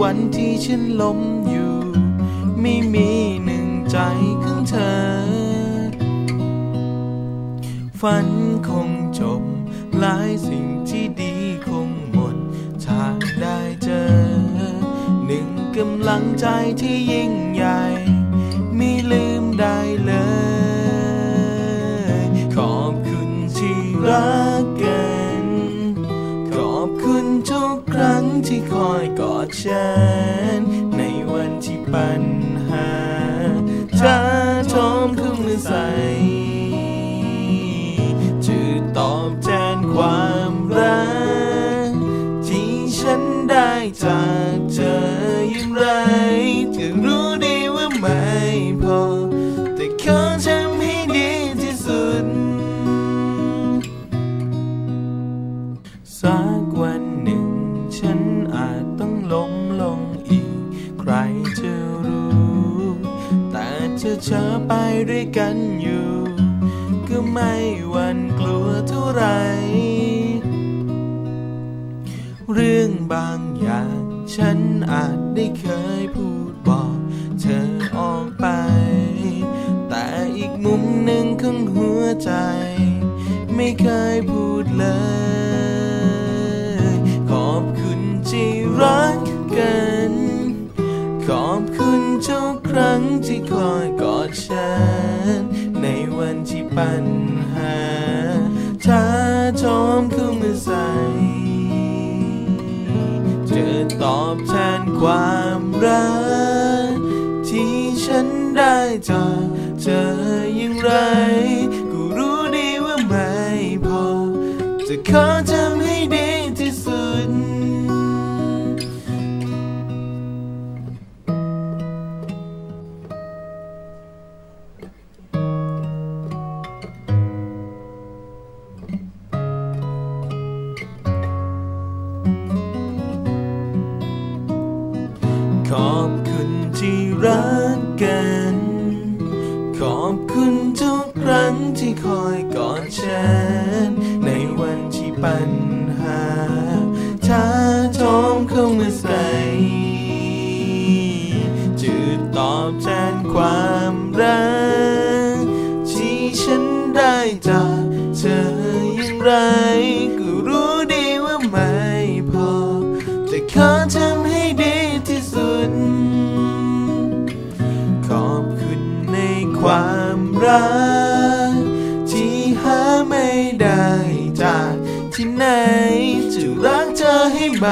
วันที่ฉันล้มอยู่ ไม่มีหนึ่งใจของเธอ ฝันคงจบหลายสิ่งที่ดีคงหมดถ้าได้เจอ หนึ่งกำลังใจที่ยิ่งใหญ่ ไม่ลืมได้เลย ขอบคุณที่รัก คอยกอดฉัน ในวันที่ปัญหาถ้าโทมเข้ามือใส่จะตอบแทนความรัก ที่ฉันได้จากเธออย่างไรจะรู้ดีว่าไม่พอ แต่ขอทำให้ดีที่สุด สักวัน จะเจอไปด้วยกันอยู่ ก็ไม่หวั่นกลัวเท่าไร เรื่องบางอย่าง ฉันอาจได้เคยพูดบอกเธอออกไป แต่อีกมุมหนึ่งของหัวใจ ไม่เคยพูดเลย ขอบคุณที่รัก ที่คอยกอดฉัน ในวันที่ปัญหาถ้าโทมเข้ามาใส่จะตอบแทนความรัก ที่ฉันได้จากเธออย่างไร คอยกอดฉัน ในวันที่ปัญหาถ้าโทมเข้ามาใส่จะตอบแทนความรักที่ฉันได้จากเธออย่างไร ไ